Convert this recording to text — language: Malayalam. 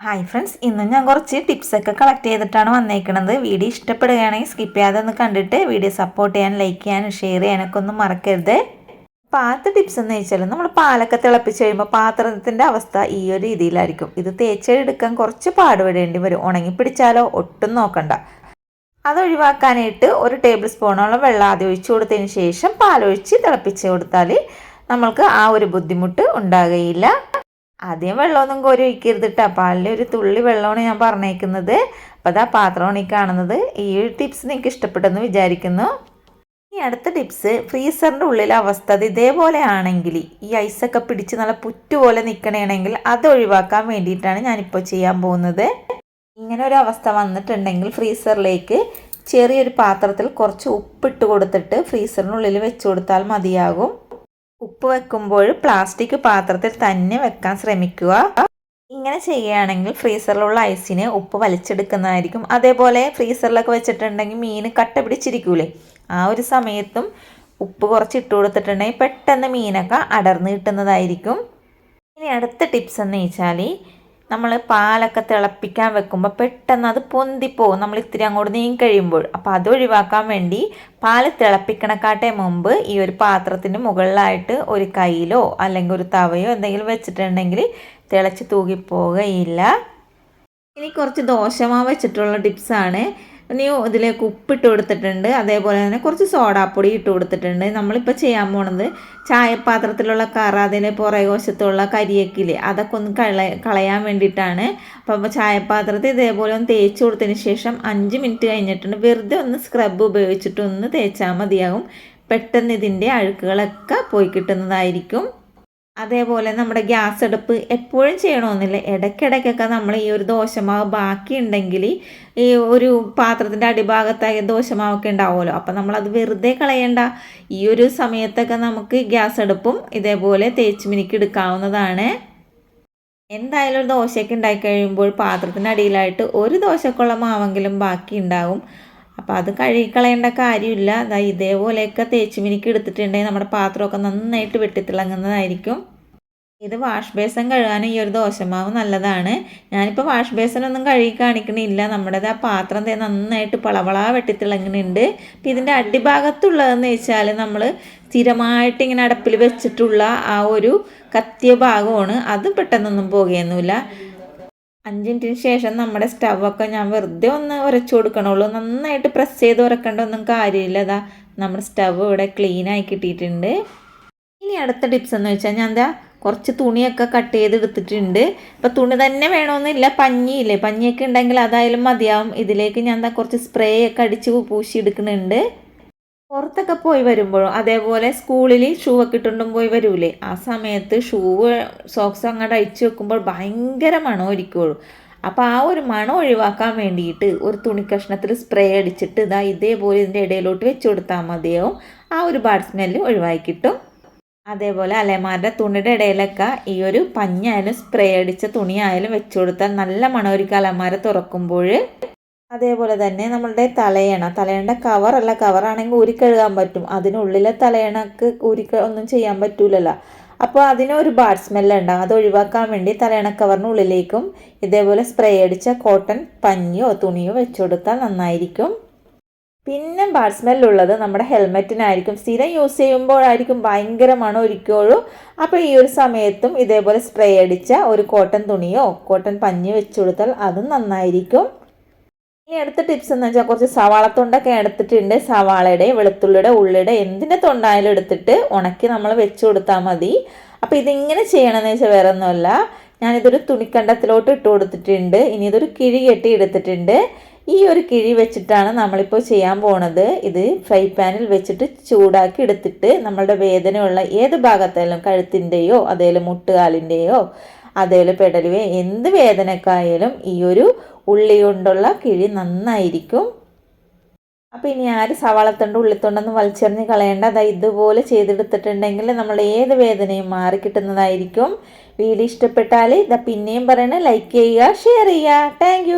ഹായ് ഫ്രണ്ട്സ് ഇന്ന് ഞാൻ കുറച്ച് ടിപ്സൊക്കെ കളക്ട് ചെയ്തിട്ടാണ് വന്നേക്കുന്നത് വീഡിയോ ഇഷ്ടപ്പെടുകയാണെങ്കിൽ സ്കിപ്പ് ചെയ്യാതെ ഒന്ന് കണ്ടിട്ട് വീഡിയോ സപ്പോർട്ട് ചെയ്യാൻ ലൈക്ക് ചെയ്യാനും ഷെയർ ചെയ്യാനൊക്കെ ഒന്നും മറക്കരുത്. പാത്ത ടിപ്സ് എന്ന് വെച്ചാൽ നമ്മൾ പാലൊക്കെ തിളപ്പിച്ച് കഴിയുമ്പോൾ പാത്രത്തിന്റെ അവസ്ഥ ഈ ഒരു രീതിയിലായിരിക്കും. ഇത് തേച്ചെടുക്കാൻ കുറച്ച് പാടുപെടേണ്ടി വരും. ഉണങ്ങി പിടിച്ചാലോ ഒട്ടും നോക്കണ്ട. അതൊഴിവാക്കാനായിട്ട് ഒരു ടേബിൾ സ്പൂണോളം വെള്ളം ആദ്യം ഒഴിച്ചു കൊടുത്തതിന് ശേഷം പാലൊഴിച്ച് തിളപ്പിച്ച് കൊടുത്താൽ നമ്മൾക്ക് ആ ഒരു ബുദ്ധിമുട്ട് ഉണ്ടാകുകയില്ല. ആദ്യം വെള്ളമൊന്നും കോരി ഒഴിക്കരുത് കേട്ടോ പാലിൽ ഒരു തുള്ളി വെള്ളമാണ് ഞാൻ പറഞ്ഞേക്കുന്നത്. അപ്പോൾ അതാ പാത്രമാണ് ഈ കാണുന്നത്. ഈ ഒരു ടിപ്സ് നിങ്ങൾക്ക് ഇഷ്ടപ്പെട്ടെന്ന് വിചാരിക്കുന്നു. ഇനി അടുത്ത ടിപ്സ് ഫ്രീസറിന്റെ ഉള്ളിലെ അവസ്ഥ അത് ഇതേപോലെ ആണെങ്കിൽ ഈ ഐസൊക്കെ പിടിച്ച് നല്ല പുറ്റുപോലെ നിൽക്കണമെങ്കിൽ അത് ഒഴിവാക്കാൻ വേണ്ടിയിട്ടാണ് ഞാനിപ്പോൾ ചെയ്യാൻ പോകുന്നത്. ഇങ്ങനെ ഒരു അവസ്ഥ വന്നിട്ടുണ്ടെങ്കിൽ ഫ്രീസറിലേക്ക് ചെറിയൊരു പാത്രത്തിൽ കുറച്ച് ഉപ്പിട്ട് കൊടുത്തിട്ട് ഫ്രീസറിനുള്ളിൽ വെച്ച് കൊടുത്താൽ മതിയാകും. ഉപ്പ് വെക്കുമ്പോൾ പ്ലാസ്റ്റിക് പാത്രത്തിൽ തന്നെ വെക്കാൻ ശ്രമിക്കുക. ഇങ്ങനെ ചെയ്യുകയാണെങ്കിൽ ഫ്രീസറിലുള്ള ഐസിന് ഉപ്പ് വലിച്ചെടുക്കുന്നതായിരിക്കും. അതേപോലെ ഫ്രീസറിലൊക്കെ വെച്ചിട്ടുണ്ടെങ്കിൽ മീൻ കട്ട പിടിച്ചിരിക്കൂലേ? ആ ഒരു സമയത്തും ഉപ്പ് കുറച്ച് ഇട്ട് കൊടുത്തിട്ടുണ്ടെങ്കിൽ പെട്ടെന്ന് മീനൊക്കെ അടർന്ന് കിട്ടുന്നതായിരിക്കും. ഇനി അടുത്ത ടിപ്സ് എന്ന് വെച്ചാൽ നമ്മൾ പാലൊക്കെ തിളപ്പിക്കാൻ വെക്കുമ്പോൾ പെട്ടെന്ന് അത് പൊന്തിപ്പോവും. നമ്മൾ ഇത്തിരി അങ്ങോട്ട് നീങ്ങി കഴിയുമ്പോൾ. അപ്പോൾ അത് ഒഴിവാക്കാൻ വേണ്ടി പാൽ തിളപ്പിക്കണക്കാട്ടെ മുമ്പ് ഈ ഒരു പാത്രത്തിന് മുകളിലായിട്ട് ഒരു കയ്യിലോ അല്ലെങ്കിൽ ഒരു തവയോ എന്തെങ്കിലും വെച്ചിട്ടുണ്ടെങ്കിൽ തിളച്ച് തൂകിപ്പോവുകയില്ല ഇനി കുറച്ച് ദോശമാവ് വെച്ചിട്ടുള്ള ടിപ്സാണ്. ഇനി ഇതിലേക്ക് ഉപ്പിട്ട് കൊടുത്തിട്ടുണ്ട്. അതേപോലെ തന്നെ കുറച്ച് സോഡാപ്പൊടി ഇട്ട് കൊടുത്തിട്ടുണ്ട്. നമ്മളിപ്പോൾ ചെയ്യാൻ പോണത് ചായപാത്രത്തിലുള്ള കറ അതിന് പുറകുവശത്തുള്ള കരിയക്കിൽ അതൊക്കെ ഒന്ന് കള കളയാൻ വേണ്ടിയിട്ടാണ്. അപ്പോൾ ചായപാത്രത്തിൽ ഇതേപോലെ ഒന്ന് തേച്ച് കൊടുത്തതിന് ശേഷം അഞ്ച് മിനിറ്റ് കഴിഞ്ഞിട്ടുണ്ട്. വെറുതെ ഒന്ന് സ്ക്രബ് ഉപയോഗിച്ചിട്ട് ഒന്ന് തേച്ചാൽ മതിയാകും. പെട്ടെന്ന് ഇതിന്റെ അഴുക്കുകളൊക്കെ പോയി കിട്ടുന്നതായിരിക്കും. അതേപോലെ നമ്മുടെ ഗ്യാസ് അടുപ്പ് എപ്പോഴും ചെയ്യണമെന്നില്ല. ഇടയ്ക്കിടയ്ക്കൊക്കെ നമ്മൾ ഈ ഒരു ദോശമാവ് ബാക്കി ഉണ്ടെങ്കിൽ ഈ ഒരു പാത്രത്തിന്റെ അടിഭാഗത്തായി ദോശമാവൊക്കെ ഉണ്ടാവുമല്ലോ. അപ്പം നമ്മളത് വെറുതെ കളയണ്ട. ഈ ഒരു സമയത്തൊക്കെ നമുക്ക് ഗ്യാസ് അടുപ്പും ഇതേപോലെ തേച്ച് മിനിക്ക് എടുക്കാവുന്നതാണ്. എന്തായാലും ഒരു ദോശയൊക്കെ ഉണ്ടാക്കി കഴിയുമ്പോൾ പാത്രത്തിന്റെ അടിയിലായിട്ട് ഒരു ദോശക്കുള്ള മാവെങ്കിലും ബാക്കി ഉണ്ടാവും അപ്പോൾ അത് കഴുകിക്കളയേണ്ട കാര്യമില്ല. അതാ ഇതേപോലെയൊക്കെ തേച്ച് മിനിക്ക് എടുത്തിട്ടുണ്ടെങ്കിൽ നമ്മുടെ പാത്രമൊക്കെ നന്നായിട്ട് വെട്ടിത്തിളങ്ങുന്നതായിരിക്കും. ഇത് വാഷ് ബേസൻ കഴുകാൻ ഈ ഒരു ദോശമാവ് നല്ലതാണ്. ഞാനിപ്പോൾ വാഷ് ബേസനൊന്നും കഴുകി കാണിക്കണില്ല. നമ്മുടെ ആ പാത്രം തേ നന്നായിട്ട് പളവളാ വെട്ടിത്തിളങ്ങുന്നുണ്ട്. അപ്പം ഇതിന്റെ അടിഭാഗത്തുള്ളതെന്ന് വെച്ചാൽ നമ്മൾ സ്ഥിരമായിട്ട് ഇങ്ങനെ അടപ്പിൽ വെച്ചിട്ടുള്ള ആ ഒരു കത്തിയ ഭാഗമാണ്. അത് പെട്ടെന്നൊന്നും പോകുകയൊന്നുമില്ല അഞ്ച് മിനിറ്റിന് ശേഷം നമ്മുടെ സ്റ്റവൊക്കെ ഞാൻ വെറുതെ ഒന്ന് ഉരച്ചു കൊടുക്കണുള്ളൂ. നന്നായിട്ട് പ്രസ് ചെയ്ത് ഉരക്കേണ്ട ഒന്നും കാര്യമില്ല. അതാ നമ്മുടെ സ്റ്റവ് ഇവിടെ ക്ലീൻ ആയി കിട്ടിയിട്ടുണ്ട്. ഇനി അടുത്ത ടിപ്സ് എന്ന് വെച്ചാൽ ഞാൻ എന്താ കുറച്ച് തുണിയൊക്കെ കട്ട് ചെയ്ത് എടുത്തിട്ടുണ്ട്. ഇപ്പം തുണി തന്നെ വേണമെന്നില്ല പഞ്ഞിയില്ലേ? പഞ്ഞിയൊക്കെ ഉണ്ടെങ്കിൽ അതായാലും മതിയാവും. ഇതിലേക്ക് ഞാൻ എന്താ കുറച്ച് സ്പ്രേ ഒക്കെ അടിച്ച് പൂശി എടുക്കുന്നുണ്ട്. പുറത്തൊക്കെ പോയി വരുമ്പോഴും അതേപോലെ സ്കൂളിൽ ഷൂ ഒക്കെ ഇട്ടുണ്ടും പോയി വരൂലേ. ആ സമയത്ത് ഷൂ സോക്സ് അങ്ങോട്ട് അഴിച്ചു വെക്കുമ്പോൾ ഭയങ്കര മണമായിരിക്കുള്ളൂ. അപ്പോൾ ആ ഒരു മണം ഒഴിവാക്കാൻ വേണ്ടിയിട്ട് ഒരു തുണി കഷ്ണത്തിൽ സ്പ്രേ അടിച്ചിട്ട് ഇതാ ഇതേപോലെ ഇതിന്റെ ഇടയിലോട്ട് വെച്ച് കൊടുത്താൽ മതിയാവും. ആ ഒരു ബാഡ് സ്മെല്ല് ഒഴിവാക്കി കിട്ടും. അതേപോലെ അലമാരുടെ തുണിയുടെ ഇടയിലൊക്കെ ഈ ഒരു പഞ്ഞായാലും സ്പ്രേ അടിച്ച തുണിയായാലും വെച്ച് കൊടുത്താൽ നല്ല മണമായിരിക്കും അലമാര തുറക്കുമ്പോൾ അതേപോലെ തന്നെ നമ്മളുടെ തലയണ തലയണയുടെ കവറല്ല കവറാണെങ്കിൽ ഊരിക്കഴുകാൻ പറ്റും. അതിനുള്ളിലെ തലയണക്ക് ഊരിക്ക ഒന്നും ചെയ്യാൻ പറ്റൂലല്ലോ. അപ്പോൾ അതിനൊരു ബാഡ് സ്മെല്ല് ഉണ്ടാകും അത് ഒഴിവാക്കാൻ വേണ്ടി തലയണ കവറിനുള്ളിലേക്കും ഇതേപോലെ സ്പ്രേ അടിച്ച കോട്ടൺ പഞ്ഞിയോ തുണിയോ വെച്ചു കൊടുത്താൽ നന്നായിരിക്കും. പിന്നെ ബാഡ് സ്മെല്ലുള്ളത് നമ്മുടെ ഹെൽമെറ്റിനായിരിക്കും സ്ഥിരം യൂസ് ചെയ്യുമ്പോഴായിരിക്കും ഭയങ്കര മണം ഒരിക്കുള്ളൂ അപ്പോൾ ഈ ഒരു സമയത്തും ഇതേപോലെ സ്പ്രേ അടിച്ച ഒരു കോട്ടൺ തുണിയോ കോട്ടൺ പഞ്ഞിയോ വെച്ചു കൊടുത്താൽ അതും നന്നായിരിക്കും. ഇനി അടുത്ത ടിപ്സ് എന്ന് വെച്ചാൽ കുറച്ച് സവാള തൊണ്ടൊക്കെ എടുത്തിട്ടുണ്ട്. സവാളയുടെ വെളുത്തുള്ളിയുടെ ഉള്ളിയുടെ എന്തിന്റെ തൊണ്ടായാലും എടുത്തിട്ട് ഉണക്കി നമ്മൾ വെച്ച് കൊടുത്താൽ മതി. അപ്പോൾ ഇതിങ്ങനെ ചെയ്യണമെന്ന് വെച്ചാൽ വേറെ ഒന്നുമല്ല ഞാനിതൊരു തുണിക്കണ്ടത്തിലോട്ട് ഇട്ട് കൊടുത്തിട്ടുണ്ട്. ഇനി ഇതൊരു കിഴി കെട്ടി എടുത്തിട്ടുണ്ട്. ഈ ഒരു കിഴി വെച്ചിട്ടാണ് നമ്മളിപ്പോൾ ചെയ്യാൻ പോണത്. ഇത് ഫ്രൈ പാനിൽ വെച്ചിട്ട് ചൂടാക്കി എടുത്തിട്ട് നമ്മളുടെ വേദനയുള്ള ഏത് ഭാഗത്തായാലും കഴുത്തിന്റെയോ അതേലും മുട്ടുകാലിന്റെയോ അതേപോലെ പെടലുവേ. എന്ത് വേദനക്കായാലും ഈ ഒരു ഉള്ളി കൊണ്ടുള്ള കിഴി നന്നായിരിക്കും. അപ്പോൾ ഇനി ആര് സവാളത്തണ്ട് ഉള്ളിത്തൊണ്ടെന്ന് വലിച്ചെറിഞ്ഞ് കളയേണ്ട. അത് ഇതുപോലെ ചെയ്തെടുത്തിട്ടുണ്ടെങ്കിൽ നമ്മൾ ഏത് വേദനയും മാറി കിട്ടുന്നതായിരിക്കും. വീഡിയോ ഇഷ്ടപ്പെട്ടാൽ ഇതാ പിന്നെയും പറയണേ ലൈക്ക് ചെയ്യുക ഷെയർ ചെയ്യുക. താങ്ക്